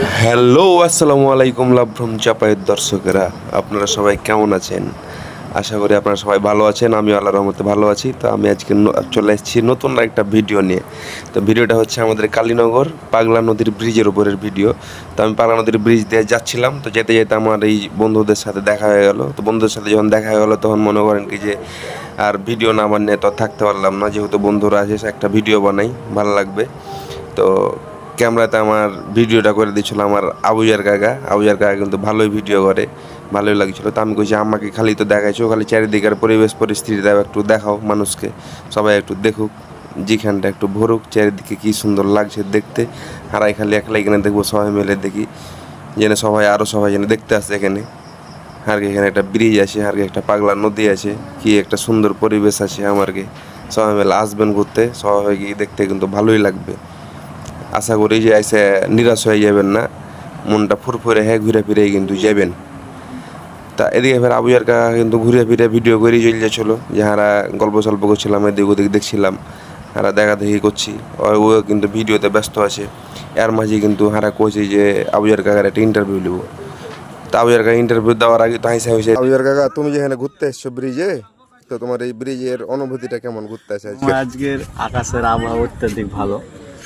Hello আসসালামু আলাইকুম লাভ্রম চাপায়ের দর্শকেরা। আপনারা সবাই কেমন আছেন? আশা করি আপনারা সবাই ভালো আছেন আমি আল্লাহ রহমতে ভালো আছি। তো আমি আজকে চলে এসেছি নতুন একটা ভিডিও নিয়ে। তো ভিডিওটা হচ্ছে আমাদের কালীনগর, পাগলা নদীর ব্রিজের উপরের ভিডিও তো আমি পাগলা নদীর ব্রিজ দিয়ে যাচ্ছিলাম। তো যেতে যেতে আমার এই বন্ধুদের সাথে দেখা হয়ে গেল। তো বন্ধুদের সাথে যখন দেখা হয়ে গেলো, তখন মনে করেন কি যে, আর ভিডিও না বানিয়ে তো থাকতে পারলাম না। যেহেতু বন্ধুরা আছে একটা ভিডিও বানাই, ভালো লাগবে। তো ক্যামেরাতে আমার ভিডিওটা করে দিয়েছিল আমার আবুজার কাকা। আবুজার কাকা কিন্তু ভালোই ভিডিও করে, ভালোই লাগছিল। তো আমি কইছি আমাকে খালি তো দেখাইছো, খালি চারিদিকের পরিবেশ, পরিস্থিতিটা একটু দেখাও মানুষকে, সবাই একটু দেখুক, যেখানটা একটু ভরুক, চারিদিকে কি সুন্দর লাগছে দেখতে। হারাই খালি একলা এখানে দেখব, সবাই মিলে দেখি, যেন সবাই আরও সবাই যেন দেখতে আসে এখানে। আর কি এখানে একটা ব্রিজ আছে, আর কি একটা পাগলা নদী আছে, কি একটা সুন্দর পরিবেশ আছে আমারকে। সবাই মিলে আসবেন ঘুরতে সবাই গিয়ে দেখতে কিন্তু ভালোই লাগবে। আশা করি যে এসে নিরাশ হয়ে যাবেন না। মনটা ফুরফুরে হ্যাঁ ঘুরে ফিরে কিন্তু যাবেন। তা এদিকে ফের আবুয়ার কাকা কিন্তু ঘুরে ফিরে ভিডিও করে চলে যাচ্ছিল। যাহারা গল্প সল্প করছিলাম এদিক ওদিক দেখছিলাম হারা দেখা দেখি করছি। আর ও কিন্তু ভিডিওতে ব্যস্ত আছে। এর মাঝে কিন্তু হারা কইছে যে আবুয়ার কাকার একটা ইন্টারভিউ নেব তা আবুয়ার কাকা ইন্টারভিউ দেওয়ার আগে তো হাইসা হয়েছে আবির কাকা তুমি যেখানে ঘুরতে এসছো ব্রিজে তো তোমার এই ব্রিজের অনুভূতিটা কেমন ঘুরতে আসে আজকের আকাশের আবহাওয়া অত্যাধিক ভালো।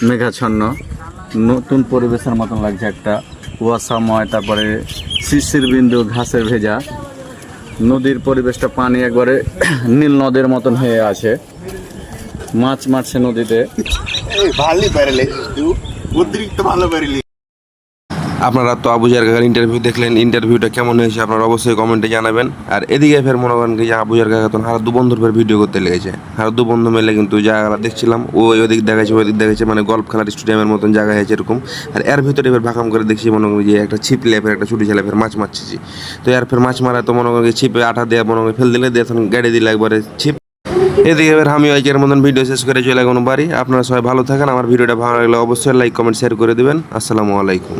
মেঘাচ্ছন্ন। নতুন পরিবেশের মতন লাগছে একটা কুয়াশাময়, তারপরে শিশির বিন্দু, ঘাসের ভেজা। নদীর পরিবেশটা পানি একবারে নীল নদের মতন হয়ে আছে। মাছ মারছে নদীতে। আপনারা তো আবুজার কাকার ইন্টারভিউ দেখলেন ইন্টারভিউটা কেমন হয়েছে আপনারা অবশ্যই কমেন্টে জানাবেন। আর এদিকে ফের মনে করেন কি যে আবুজার কাকা তখন হারা দু বন্ধুর ফের ভিডিও করতে লেগেছে। আর দু বন্ধু মিলে কিন্তু জায়গাটা দেখছিলাম, ও ওদিক দেখাচ্ছে ওদিক দেখাচ্ছে মানে গল্ফ খেলার স্টেডিয়ামের মতন জায়গা হয়েছে এরকম। আর এর ভিতরে এবার ভাকাম করে দেখছি মনে করি যে একটা ছিপ লেপের একটা ছুটি ছেলে ফের মাছ মারছি তো এর ফের মাছ মারা তো মনে করি ছিপে আঠা দেওয়া মনে করি ফেল দিলে দিয়ে তখন গাড়ি দিলে একবারে ছিপ। এদিকে এবার আমি আজকের মতন ভিডিও শেষ করে চলে কোনো বাড়ি। আপনারা সবাই ভালো থাকেন, আমার ভিডিওটা ভালো লাগলে অবশ্যই লাইক কমেন্ট শেয়ার করে দেবেন। আসসালামু আলাইকুম।